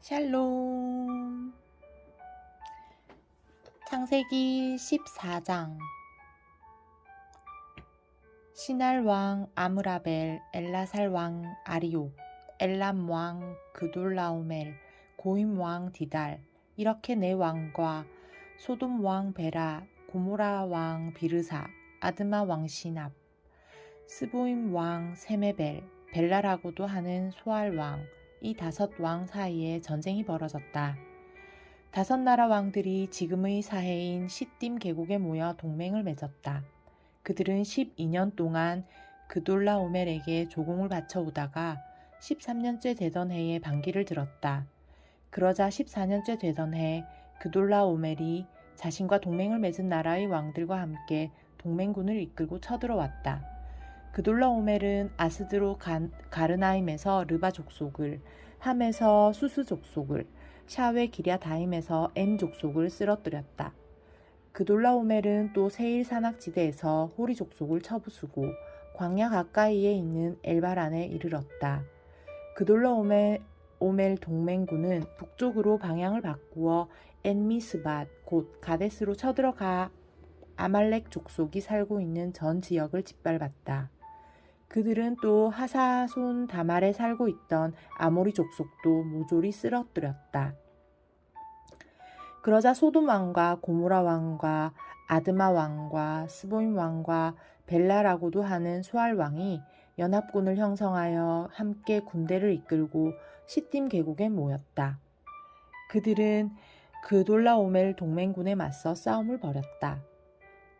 샬롬. 창세기 14장. 시날 왕 아므라벨, 엘라살 왕 아리옥, 엘람 왕 그돌라오멜, 고임 왕 디달, 이렇게 네 왕과 소돔 왕 베라, 고모라 왕 비르사, 아드마 왕 시납, 스보임 왕 세메벨, 벨라라고도 하는 소알 왕, 이 다섯 왕 사이에 전쟁이 벌어졌다. 다섯 나라 왕들이 지금의 사해인 시딤 계곡에 모여 동맹을 맺었다. 그들은 12년 동안 그돌라 오멜에게 조공을 바쳐오다가 13년째 되던 해에 반기를 들었다. 그러자 14년째 되던 해 그돌라 오멜이 자신과 동맹을 맺은 나라의 왕들과 함께 동맹군을 이끌고 쳐들어왔다. 그돌라 오멜은 아스드로 간- 가르나임에서 르바 족속을, 함에서 수스 족속을, 샤웨 기랴 다임에서 엠 족속을 쓰러뜨렸다. 그돌라 오멜은 또 세일 산악지대에서 호리 족속을 쳐부수고 광야 가까이에 있는 엘바란에 이르렀다. 그돌라 오멜, 오멜 동맹군은 북쪽으로 방향을 바꾸어 엔미스밭 곧 가데스로 쳐들어가 아말렉 족속이 살고 있는 전 지역을 짓밟았다. 그들은 또 하사손 다말에 살고 있던 아모리 족속도 모조리 쓰러뜨렸다. 그러자 소돔 왕과 고모라 왕과 아드마 왕과 스보임 왕과 벨라라고도 하는 수알 왕이 연합군을 형성하여 함께 군대를 이끌고 시딤 계곡에 모였다. 그들은 그돌라오멜 동맹군에 맞서 싸움을 벌였다.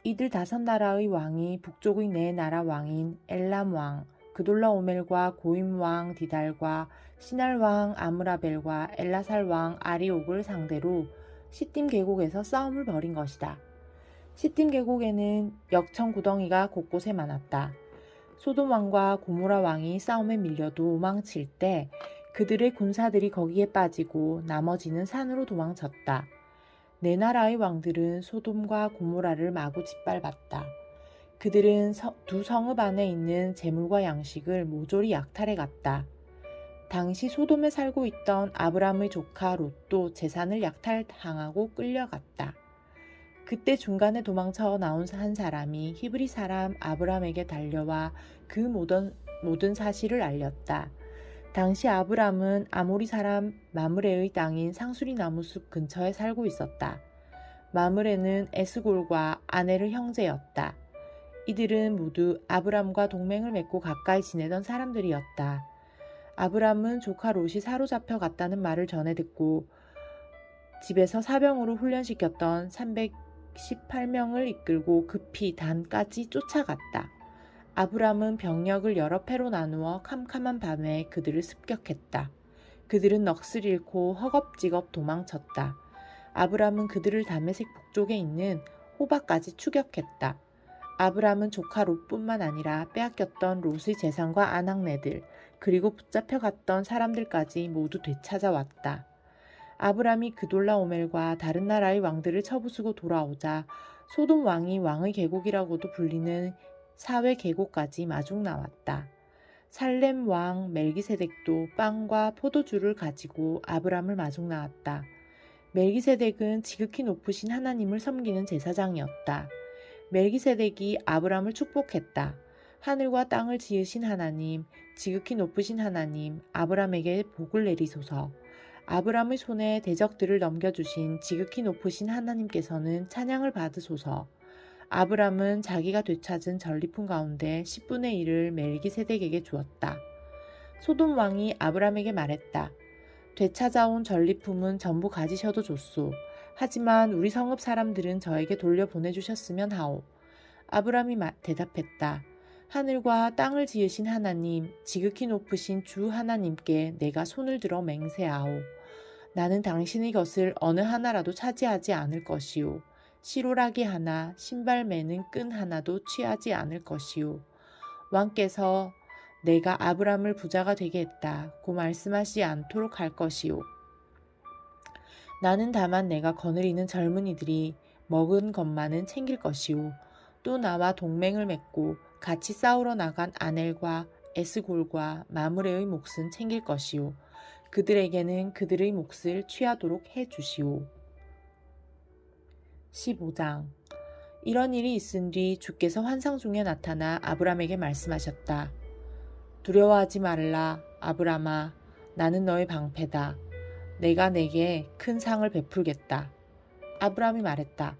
이들 다섯 나라의 왕이 북쪽의 네 나라 왕인 엘람 왕, 그돌라 오멜과 고임 왕 디달과 시날 왕 아므라벨과 엘라살 왕 아리옥을 상대로 시딤 계곡에서 싸움을 벌인 것이다. 시딤 계곡에는 역청 구덩이가 곳곳에 많았다. 소돔 왕과 고모라 왕이 싸움에 밀려도 도망칠 때 그들의 군사들이 거기에 빠지고 나머지는 산으로 도망쳤다. 네 나라의 왕들은 소돔과 고모라를 마구 짓밟았다. 그들은 서- 두 성읍 안에 있는 재물과 양식을 모조리 약탈해 갔다. 당시 소돔에 살고 있던 아브람의 조카 롯도 재산을 약탈당하고 끌려갔다. 그때 중간에 도망쳐 나온 한 사람이 히브리 사람 아브람에게 달려와 그 모든, 모든 사실을 알렸다. 당시 아브람은 아모리 사람 마므레의 땅인 상수리 나무숲 근처에 살고 있었다. 마므레는 에스골과 아내를 형제였다. 이들은 모두 아브람과 동맹을 맺고 가까이 지내던 사람들이었다. 아브람은 조카 롯이 사로잡혀 갔다는 말을 전해 듣고 집에서 사병으로 훈련시켰던 318명을 이끌고 급히 단까지 쫓아갔다. 아브람은 병력을 여러 패로 나누어 캄캄한 밤에 그들을 습격했다. 그들은 넋을 잃고 허겁지겁 도망쳤다. 아브람은 그들을 다메섹 북쪽에 있는 호박까지 추격했다. 아브람은 조카 롯뿐만 아니라 빼앗겼던 롯의 재산과 아낙네들 그리고 붙잡혀갔던 사람들까지 모두 되찾아왔다. 아브람이 그돌라 오멜과 다른 나라의 왕들을 쳐부수고 돌아오자 소돔 왕이 왕의 계곡이라고도 불리는 사회 계곡까지 마중 나왔다. 살렘 왕 멜기세덱도 빵과 포도주를 가지고 아브람을 마중 나왔다. 멜기세덱은 지극히 높으신 하나님을 섬기는 제사장이었다. 멜기세덱이 아브람을 축복했다. 하늘과 땅을 지으신 하나님, 지극히 높으신 하나님, 아브람에게 복을 내리소서. 아브람의 손에 대적들을 넘겨주신 지극히 높으신 하나님께서는 찬양을 받으소서. 아브람은 자기가 되찾은 전리품 가운데 10분의 1을 멜기세덱에게 주었다. 소돔 왕이 아브람에게 말했다. 되찾아온 전리품은 전부 가지셔도 좋소. 하지만 우리 성읍 사람들은 저에게 돌려 보내주셨으면 하오. 아브람이 마- 대답했다. 하늘과 땅을 지으신 하나님, 지극히 높으신 주 하나님께 내가 손을 들어 맹세하오. 나는 당신의 것을 어느 하나라도 차지하지 않을 것이오. 시로라기 하나, 신발 매는 끈 하나도 취하지 않을 것이오. 왕께서 내가 아브람을 부자가 되게 했다 고 말씀하지 않도록 할 것이오. 나는 다만 내가 거느리는 젊은이들이 먹은 것만은 챙길 것이오. 또 나와 동맹을 맺고 같이 싸우러 나간 아넬과 에스골과 마므레의 몫은 챙길 것이오. 그들에게는 그들의 몫을 취하도록 해 주시오. 15장 이런 일이 있은 뒤 주께서 환상 중에 나타나 아브람에게 말씀하셨다. 두려워하지 말라 아브라마 나는 너의 방패다. 내가 내게 큰 상을 베풀겠다. 아브람이 말했다.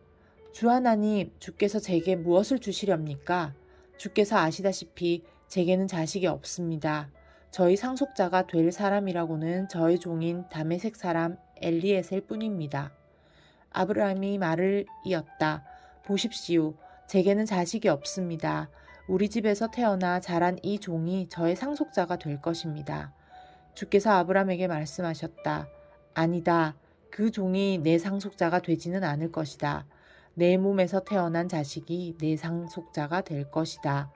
주 하나님 주께서 제게 무엇을 주시렵니까? 주께서 아시다시피 제게는 자식이 없습니다. 저희 상속자가 될 사람이라고는 저의 종인 다메색 사람 엘리에셀 뿐입니다. 아브라함이 말을 이었다. 보십시오. 제게는 자식이 없습니다. 우리 집에서 태어나 자란 이 종이 저의 상속자가 될 것입니다. 주께서 아브라함에게 말씀하셨다. 아니다. 그 종이 내 상속자가 되지는 않을 것이다. 내 몸에서 태어난 자식이 내 상속자가 될 것이다.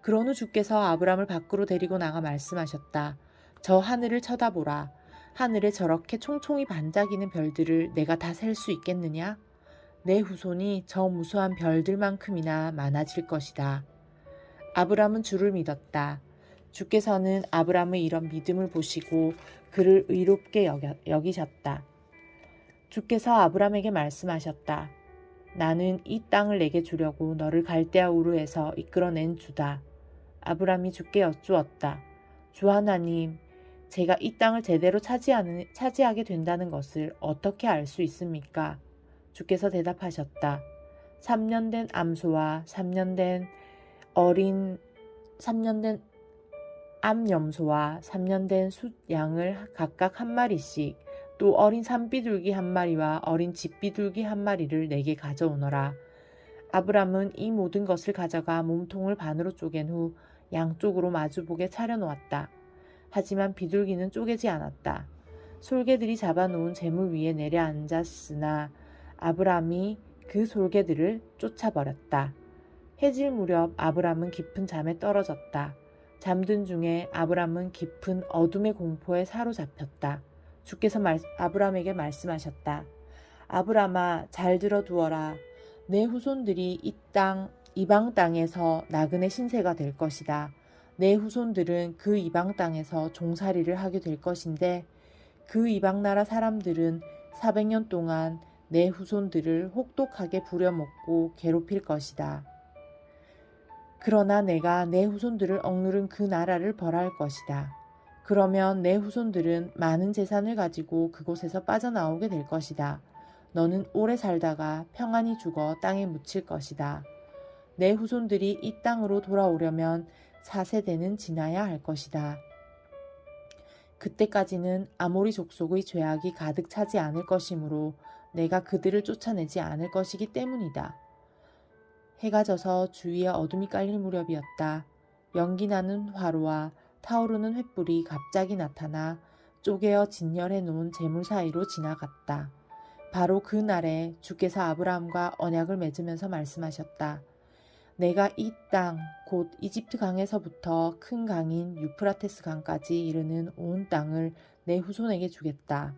그런 후 주께서 아브람을 밖으로 데리고 나가 말씀하셨다. 저 하늘을 쳐다보라. 하늘에 저렇게 총총히 반짝이는 별들을 내가 다 셀 수 있겠느냐? 내 후손이 저 무수한 별들만큼이나 많아질 것이다. 아브람은 주를 믿었다. 주께서는 아브람의 이런 믿음을 보시고 그를 의롭게 여겨, 여기셨다. 주께서 아브람에게 말씀하셨다. 나는 이 땅을 내게 주려고 너를 갈대아 우르에서 이끌어낸 주다. 아브람이 주께 여쭈었다. 주 하나님, 제가 이 땅을 제대로 차지하는, 차지하게 된다는 것을 어떻게 알 수 있습니까? 주께서 대답하셨다. 3년 된 암소와 3년 된 어린 3년 된 암염소와 3년 된 숫양을 각각 한 마리씩 또 어린 산비둘기 한 마리와 어린 집비둘기 한 마리를 내게 가져오너라. 아브람은 이 모든 것을 가져가 몸통을 반으로 쪼갠 후 양쪽으로 마주보게 차려놓았다. 하지만 비둘기는 쪼개지 않았다. 솔개들이 잡아놓은 재물 위에 내려앉았으나 아브람이 그 솔개들을 쫓아버렸다. 해질 무렵 아브람은 깊은 잠에 떨어졌다. 잠든 중에 아브람은 깊은 어둠의 공포에 사로잡혔다. 주께서 말, 아브람에게 말씀하셨다. 아브람아 잘 들어두어라. 내 후손들이 이 땅, 이방 땅에서 나그네 신세가 될 것이다. 내 후손들은 그 이방 땅에서 종살이를 하게 될 것인데 그 이방 나라 사람들은 400년 동안 내 후손들을 혹독하게 부려먹고 괴롭힐 것이다. 그러나 내가 내 후손들을 억누른 그 나라를 벌할 것이다. 그러면 내 후손들은 많은 재산을 가지고 그곳에서 빠져나오게 될 것이다. 너는 오래 살다가 평안히 죽어 땅에 묻힐 것이다. 내 후손들이 이 땅으로 돌아오려면 4세대는 지나야 할 것이다. 그때까지는 아모리 족속의 죄악이 가득 차지 않을 것이므로 내가 그들을 쫓아내지 않을 것이기 때문이다. 해가 져서 주위에 어둠이 깔릴 무렵이었다. 연기 나는 화로와 타오르는 횃불이 갑자기 나타나 쪼개어 진열해 놓은 재물 사이로 지나갔다. 바로 그 날에 주께서 아브라함과 언약을 맺으면서 말씀하셨다. 내가 이 땅, 곧 이집트 강에서부터 큰 강인 유프라테스 강까지 이르는 온 땅을 내 후손에게 주겠다.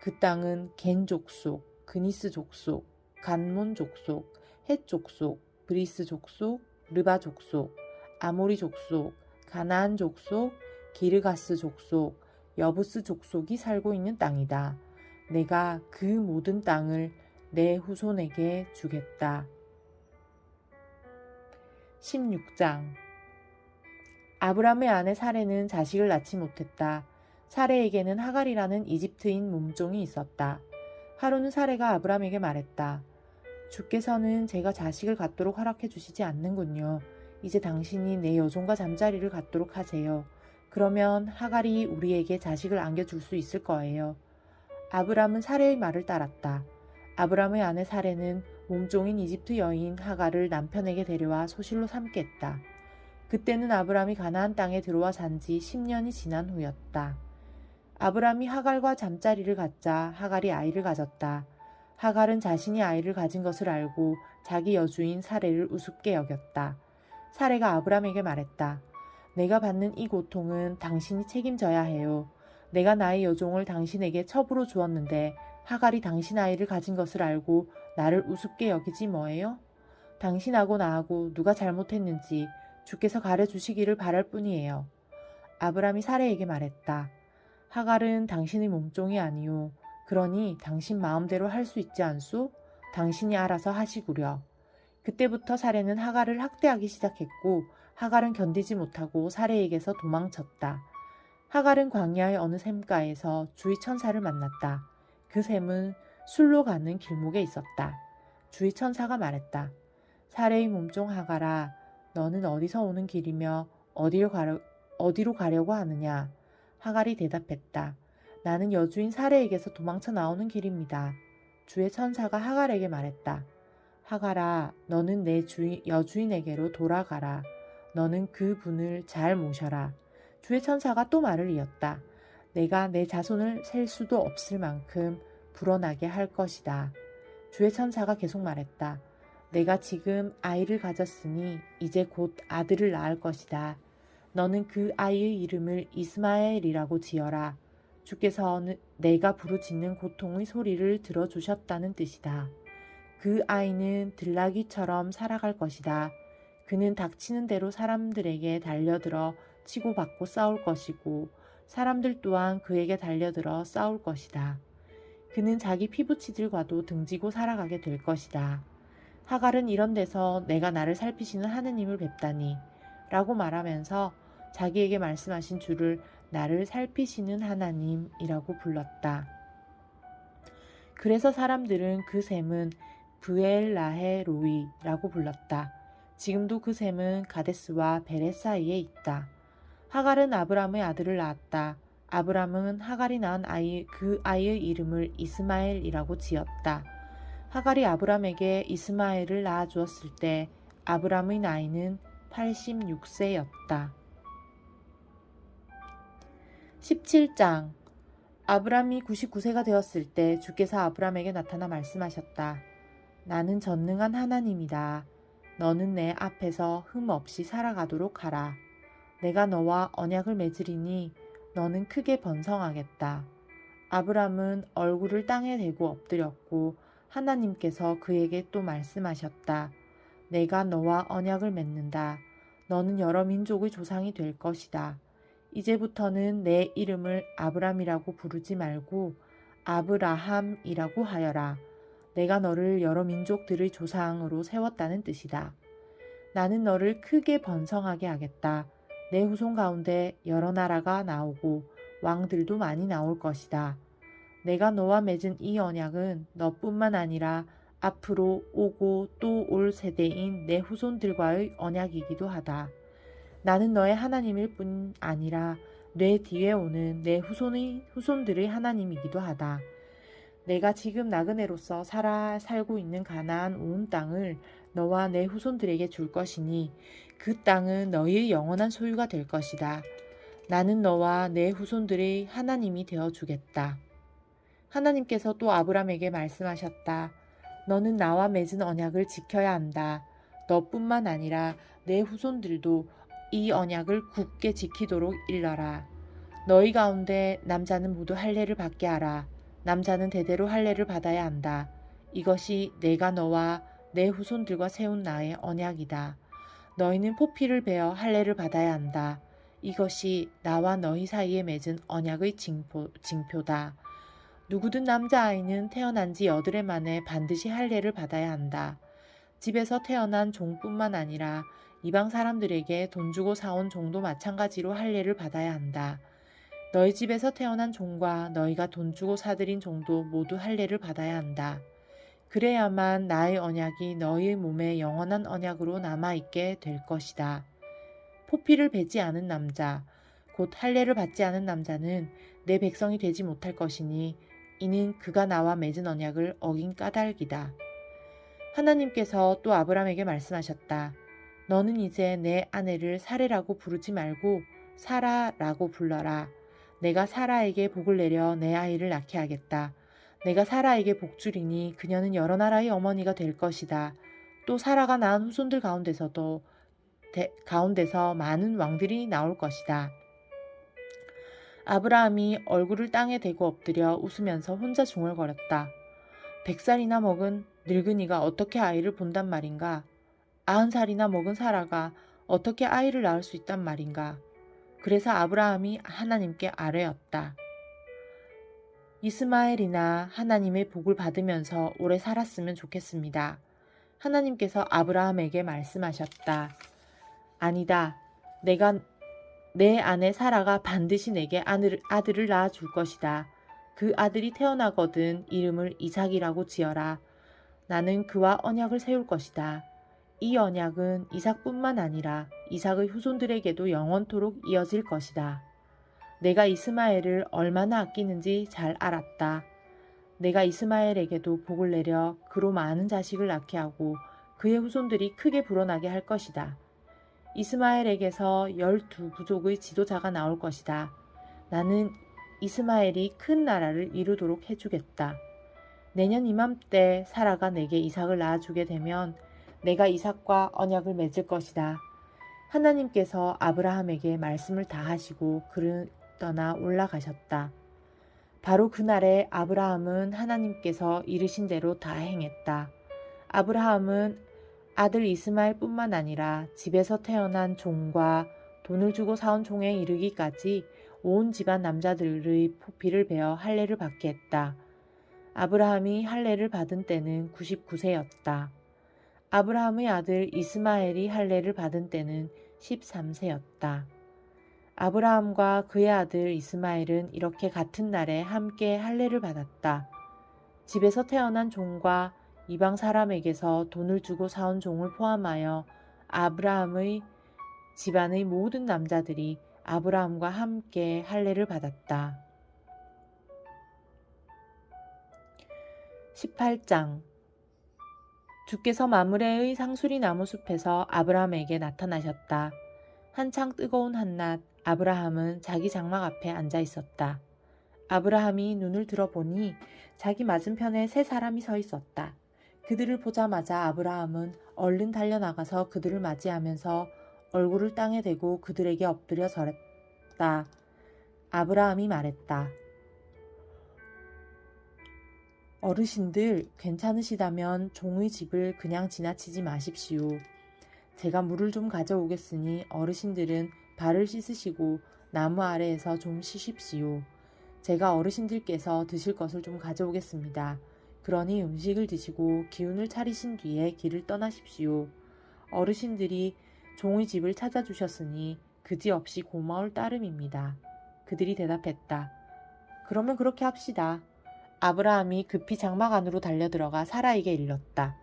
그 땅은 겐 족속, 그니스 족속, 간몬 족속, 헷 족속, 브리스 족속, 르바 족속, 아모리 족속, 가나안 족속, 기르가스 족속, 여부스 족속이 살고 있는 땅이다. 내가 그 모든 땅을 내 후손에게 주겠다. 16장 아브람의 아내 사레는 자식을 낳지 못했다. 사레에게는 하갈이라는 이집트인 몸종이 있었다. 하루는 사레가 아브람에게 말했다. 주께서는 제가 자식을 갖도록 허락해 주시지 않는군요. 이제 당신이 내 여종과 잠자리를 갖도록 하세요. 그러면 하갈이 우리에게 자식을 안겨줄 수 있을 거예요. 아브람은 사레의 말을 따랐다. 아브람의 아내 사레는 몸종인 이집트 여인 하갈을 남편에게 데려와 소실로 삼게 했다. 그때는 아브람이 가나안 땅에 들어와 산 지 10년이 지난 후였다. 아브람이 하갈과 잠자리를 갖자 하갈이 아이를 가졌다. 하갈은 자신이 아이를 가진 것을 알고 자기 여주인 사레를 우습게 여겼다. 사레가 아브람에게 말했다. 내가 받는 이 고통은 당신이 책임져야 해요. 내가 나의 여종을 당신에게 첩으로 주었는데 하갈이 당신 아이를 가진 것을 알고 나를 우습게 여기지 뭐예요? 당신하고 나하고 누가 잘못했는지 주께서 가려 주시기를 바랄 뿐이에요. 아브람이 사레에게 말했다. 하갈은 당신의 몸종이 아니요. 그러니 당신 마음대로 할 수 있지 않소? 당신이 알아서 하시구려. 그때부터 사례는 하갈을 학대하기 시작했고 하갈은 견디지 못하고 사례에게서 도망쳤다. 하갈은 광야의 어느 샘가에서 주의 천사를 만났다. 그 샘은 술로 가는 길목에 있었다. 주의 천사가 말했다. 사례의 몸종 하갈아, 너는 어디서 오는 길이며 어디로, 가려, 어디로 가려고 하느냐? 하갈이 대답했다. 나는 여주인 사례에게서 도망쳐 나오는 길입니다. 주의 천사가 하갈에게 말했다. 하갈아, 너는 내 주인, 여주인에게로 돌아가라. 너는 그 분을 잘 모셔라. 주의 천사가 또 말을 이었다. 내가 내 자손을 셀 수도 없을 만큼 불어나게 할 것이다. 주의 천사가 계속 말했다. 내가 지금 아이를 가졌으니 이제 곧 아들을 낳을 것이다. 너는 그 아이의 이름을 이스마엘이라고 지어라. 주께서는 내가 부르짖는 고통의 소리를 들어주셨다는 뜻이다. 그 아이는 들나귀처럼 살아갈 것이다. 그는 닥치는 대로 사람들에게 달려들어 치고받고 싸울 것이고 사람들 또한 그에게 달려들어 싸울 것이다. 그는 자기 피부치들과도 등지고 살아가게 될 것이다. 하갈은 이런 데서 내가 나를 살피시는 하느님을 뵙다니 라고 말하면서 자기에게 말씀하신 주를 나를 살피시는 하나님이라고 불렀다. 그래서 사람들은 그 샘은 브엘라헤 로이라고 불렀다. 지금도 그 샘은 가데스와 베레 사이에 있다. 하갈은 아브람의 아들을 낳았다. 아브람은 하갈이 낳은 아이 그 아이의 이름을 이스마엘이라고 지었다. 하갈이 아브람에게 이스마엘을 낳아 주었을 때 아브람의 나이는 86세였다. 17장 아브람이 99세가 되었을 때 주께서 아브람에게 나타나 말씀하셨다. 나는 전능한 하나님이다. 너는 내 앞에서 흠 없이 살아가도록 하라. 내가 너와 언약을 맺으리니 너는 크게 번성하겠다. 아브람은 얼굴을 땅에 대고 엎드렸고 하나님께서 그에게 또 말씀하셨다. 내가 너와 언약을 맺는다. 너는 여러 민족의 조상이 될 것이다. 이제부터는 내 이름을 아브람이라고 부르지 말고 아브라함이라고 하여라. 내가 너를 여러 민족들의 조상으로 세웠다는 뜻이다. 나는 너를 크게 번성하게 하겠다. 내 후손 가운데 여러 나라가 나오고 왕들도 많이 나올 것이다. 내가 너와 맺은 이 언약은 너뿐만 아니라 앞으로 오고 또 올 세대인 내 후손들과의 언약이기도 하다. 나는 너의 하나님일 뿐 아니라 내 뒤에 오는 내 후손의 후손들의 하나님이기도 하다. 내가 지금 나그네로서 살아 살고 있는 가나안 온 땅을 너와 내 후손들에게 줄 것이니 그 땅은 너희의 영원한 소유가 될 것이다. 나는 너와 내 후손들의 하나님이 되어 주겠다. 하나님께서 또 아브람에게 말씀하셨다. 너는 나와 맺은 언약을 지켜야 한다. 너뿐만 아니라 내 후손들도 이 언약을 굳게 지키도록 일러라. 너희 가운데 남자는 모두 할례를 받게 하라. 남자는 대대로 할례를 받아야 한다. 이것이 내가 너와 내 후손들과 세운 나의 언약이다. 너희는 포피를 베어 할례를 받아야 한다. 이것이 나와 너희 사이에 맺은 언약의 징표, 징표다. 누구든 남자아이는 태어난 지 여드레 만에 반드시 할례를 받아야 한다. 집에서 태어난 종뿐만 아니라 이방 사람들에게 돈 주고 사온 종도 마찬가지로 할례를 받아야 한다. 너희 집에서 태어난 종과 너희가 돈 주고 사들인 종도 모두 할례를 받아야 한다. 그래야만 나의 언약이 너희의 몸에 영원한 언약으로 남아있게 될 것이다. 포피를 베지 않은 남자, 곧 할례를 받지 않은 남자는 내 백성이 되지 못할 것이니 이는 그가 나와 맺은 언약을 어긴 까닭이다. 하나님께서 또 아브람에게 말씀하셨다. 너는 이제 내 아내를 사례라고 부르지 말고 사라라고 불러라. 내가 사라에게 복을 내려 내 아이를 낳게 하겠다. 내가 사라에게 복주리니 그녀는 여러 나라의 어머니가 될 것이다. 또 사라가 낳은 후손들 가운데서도 대, 가운데서 많은 왕들이 나올 것이다. 아브라함이 얼굴을 땅에 대고 엎드려 웃으면서 혼자 중얼거렸다. 백 살이나 먹은 늙은이가 어떻게 아이를 본단 말인가? 아흔 살이나 먹은 사라가 어떻게 아이를 낳을 수 있단 말인가? 그래서 아브라함이 하나님께 아뢰었다. 이스마엘이나 하나님의 복을 받으면서 오래 살았으면 좋겠습니다. 하나님께서 아브라함에게 말씀하셨다. 아니다. 내가 내 아내 사라가 반드시 내게 아들, 아들을 낳아 줄 것이다. 그 아들이 태어나거든 이름을 이삭이라고 지어라. 나는 그와 언약을 세울 것이다. 이 언약은 이삭뿐만 아니라 이삭의 후손들에게도 영원토록 이어질 것이다. 내가 이스마엘을 얼마나 아끼는지 잘 알았다. 내가 이스마엘에게도 복을 내려 그로 많은 자식을 낳게 하고 그의 후손들이 크게 불어나게 할 것이다. 이스마엘에게서 열두 부족의 지도자가 나올 것이다. 나는 이스마엘이 큰 나라를 이루도록 해주겠다. 내년 이맘때 사라가 내게 이삭을 낳아주게 되면 내가 이삭과 언약을 맺을 것이다. 하나님께서 아브라함에게 말씀을 다 하시고 그를 떠나 올라가셨다. 바로 그날에 아브라함은 하나님께서 이르신 대로 다 행했다. 아브라함은 아들 이스마엘 뿐만 아니라 집에서 태어난 종과 돈을 주고 사온 종에 이르기까지 온 집안 남자들의 포피를 베어 할례를 받게 했다. 아브라함이 할례를 받은 때는 99세였다. 아브라함의 아들 이스마엘이 할례를 받은 때는 13세였다. 아브라함과 그의 아들 이스마엘은 이렇게 같은 날에 함께 할례를 받았다. 집에서 태어난 종과 이방 사람에게서 돈을 주고 사온 종을 포함하여 아브라함의 집안의 모든 남자들이 아브라함과 함께 할례를 받았다. 18장 주께서 마므레의 상수리 나무 숲에서 아브라함에게 나타나셨다. 한창 뜨거운 한낮 아브라함은 자기 장막 앞에 앉아 있었다. 아브라함이 눈을 들어보니 자기 맞은편에 세 사람이 서 있었다. 그들을 보자마자 아브라함은 얼른 달려나가서 그들을 맞이하면서 얼굴을 땅에 대고 그들에게 엎드려 절했다. 아브라함이 말했다. 어르신들 괜찮으시다면 종의 집을 그냥 지나치지 마십시오. 제가 물을 좀 가져오겠으니 어르신들은 발을 씻으시고 나무 아래에서 좀 쉬십시오. 제가 어르신들께서 드실 것을 좀 가져오겠습니다. 그러니 음식을 드시고 기운을 차리신 뒤에 길을 떠나십시오. 어르신들이 종의 집을 찾아주셨으니 그지없이 고마울 따름입니다. 그들이 대답했다. 그러면 그렇게 합시다. 아브라함이 급히 장막 안으로 달려 들어가 사라에게 일렀다.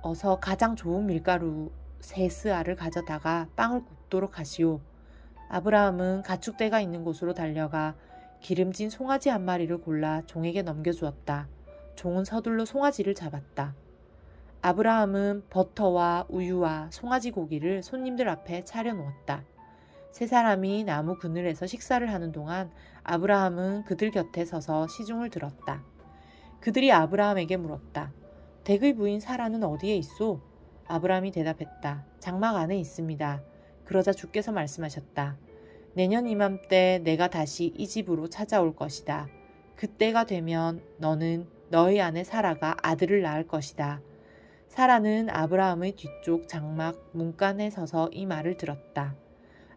어서 가장 좋은 밀가루 세스알을 가져다가 빵을 굽도록 하시오. 아브라함은 가축대가 있는 곳으로 달려가 기름진 송아지 한 마리를 골라 종에게 넘겨주었다. 종은 서둘러 송아지를 잡았다. 아브라함은 버터와 우유와 송아지 고기를 손님들 앞에 차려놓았다. 세 사람이 나무 그늘에서 식사를 하는 동안 아브라함은 그들 곁에 서서 시중을 들었다. 그들이 아브라함에게 물었다. 댁의 부인 사라는 어디에 있소? 아브라함이 대답했다. 장막 안에 있습니다. 그러자 주께서 말씀하셨다. 내년 이맘때 내가 다시 이 집으로 찾아올 것이다. 그때가 되면 너는 너희 아내 사라가 아들을 낳을 것이다. 사라는 아브라함의 뒤쪽 장막 문간에 서서 이 말을 들었다.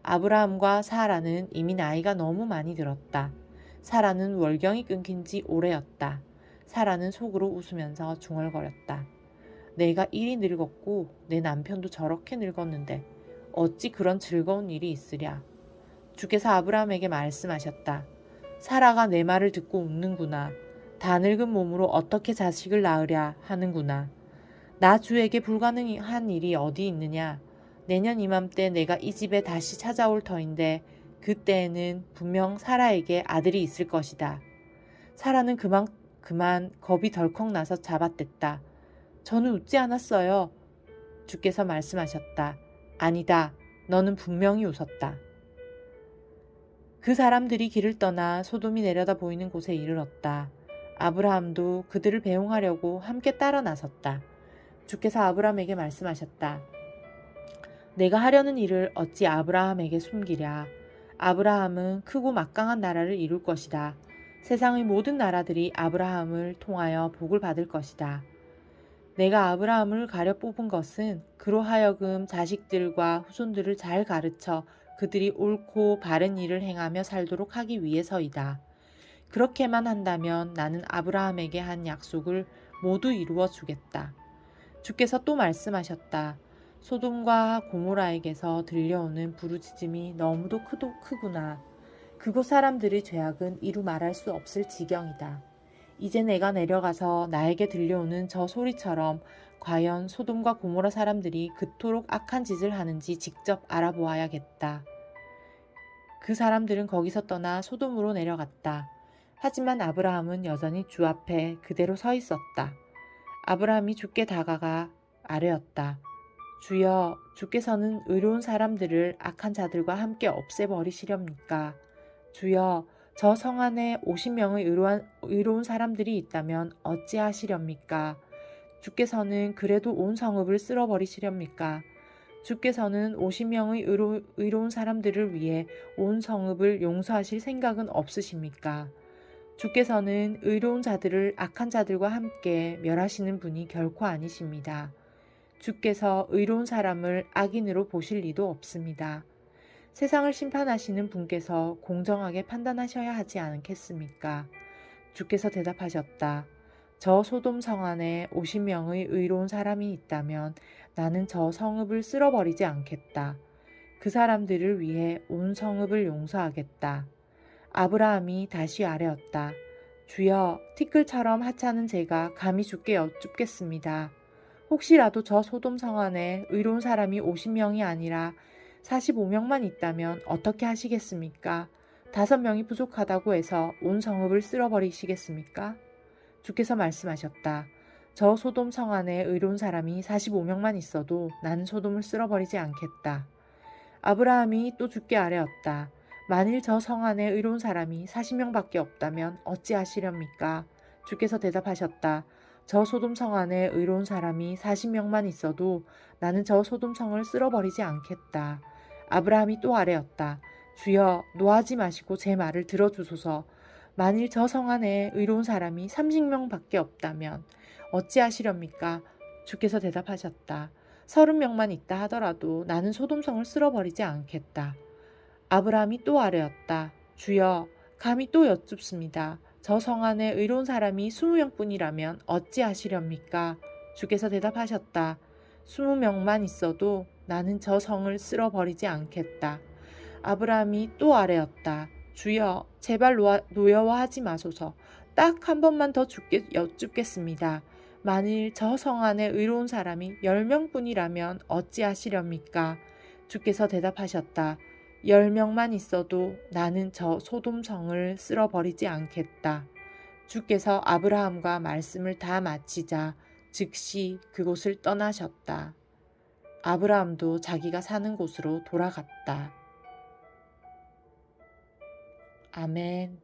아브라함과 사라는 이미 나이가 너무 많이 들었다. 사라는 월경이 끊긴 지 오래였다. 사라는 속으로 웃으면서 중얼거렸다. 내가 일이 늙었고 내 남편도 저렇게 늙었는데 어찌 그런 즐거운 일이 있으랴. 주께서 아브라함에게 말씀하셨다. 사라가 내 말을 듣고 웃는구나. 다 늙은 몸으로 어떻게 자식을 낳으랴 하는구나. 나 주에게 불가능한 일이 어디 있느냐. 내년 이맘때 내가 이 집에 다시 찾아올 터인데 그때에는 분명 사라에게 아들이 있을 것이다. 사라는 그만 그만 겁이 덜컥 나서 잡아댔다. 저는 웃지 않았어요. 주께서 말씀하셨다. 아니다. 너는 분명히 웃었다. 그 사람들이 길을 떠나 소돔이 내려다 보이는 곳에 이르렀다. 아브라함도 그들을 배웅하려고 함께 따라 나섰다. 주께서 아브라함에게 말씀하셨다. 내가 하려는 일을 어찌 아브라함에게 숨기랴. 아브라함은 크고 막강한 나라를 이룰 것이다. 세상의 모든 나라들이 아브라함을 통하여 복을 받을 것이다. 내가 아브라함을 가려 뽑은 것은 그로 하여금 자식들과 후손들을 잘 가르쳐 그들이 옳고 바른 일을 행하며 살도록 하기 위해서이다. 그렇게만 한다면 나는 아브라함에게 한 약속을 모두 이루어 주겠다. 주께서 또 말씀하셨다. 소돔과 고모라에게서 들려오는 부르짖음이 너무도 크도 크구나. 그곳 사람들의 죄악은 이루 말할 수 없을 지경이다. 이제 내가 내려가서 나에게 들려오는 저 소리처럼 과연 소돔과 고모라 사람들이 그토록 악한 짓을 하는지 직접 알아보아야겠다. 그 사람들은 거기서 떠나 소돔으로 내려갔다. 하지만 아브라함은 여전히 주 앞에 그대로 서 있었다. 아브라함이 주께 다가가 아뢰었다. 주여, 주께서는 의로운 사람들을 악한 자들과 함께 없애버리시렵니까? 주여, 저 성 안에 50명의 의로한, 의로운 사람들이 있다면 어찌하시렵니까? 주께서는 그래도 온 성읍을 쓸어버리시렵니까? 주께서는 50명의 의로, 의로운 사람들을 위해 온 성읍을 용서하실 생각은 없으십니까? 주께서는 의로운 자들을 악한 자들과 함께 멸하시는 분이 결코 아니십니다. 주께서 의로운 사람을 악인으로 보실 리도 없습니다. 세상을 심판하시는 분께서 공정하게 판단하셔야 하지 않겠습니까? 주께서 대답하셨다. 저 소돔 성 안에 50명의 의로운 사람이 있다면 나는 저 성읍을 쓸어버리지 않겠다. 그 사람들을 위해 온 성읍을 용서하겠다. 아브라함이 다시 아뢰었다. 주여, 티끌처럼 하찮은 제가 감히 주께 여쭙겠습니다. 혹시라도 저 소돔 성 안에 의로운 사람이 50명이 아니라 45명만 있다면 어떻게 하시겠습니까? 다섯 명이 부족하다고 해서 온 성읍을 쓸어버리시겠습니까? 주께서 말씀하셨다. 저 소돔 성 안에 의로운 사람이 45명만 있어도 나는 소돔을 쓸어버리지 않겠다. 아브라함이 또 주께 아뢰었다. 만일 저 성 안에 의로운 사람이 40명밖에 없다면 어찌하시렵니까? 주께서 대답하셨다. 저 소돔 성 안에 의로운 사람이 40명만 있어도 나는 저 소돔 성을 쓸어버리지 않겠다. 아브라함이 또 아뢰었다. 주여 노하지 마시고 제 말을 들어주소서. 만일 저 성 안에 의로운 사람이 30명밖에 없다면 어찌하시렵니까? 주께서 대답하셨다. 서른 명만 있다 하더라도 나는 소돔성을 쓸어버리지 않겠다. 아브라함이 또 아뢰었다. 주여, 감히 또 여쭙습니다. 저 성 안에 의로운 사람이 스무 명뿐이라면 어찌하시렵니까? 주께서 대답하셨다. 스무 명만 있어도 나는 저 성을 쓸어버리지 않겠다. 아브라함이 또 아뢰었다. 주여, 제발 노- 노여워하지 마소서. 딱 한 번만 더 죽게, 여쭙겠습니다. 만일 저 성 안에 의로운 사람이 열 명뿐이라면 어찌하시렵니까? 주께서 대답하셨다. 열 명만 있어도 나는 저 소돔성을 쓸어버리지 않겠다. 주께서 아브라함과 말씀을 다 마치자 즉시 그곳을 떠나셨다. 아브라함도 자기가 사는 곳으로 돌아갔다. 아멘.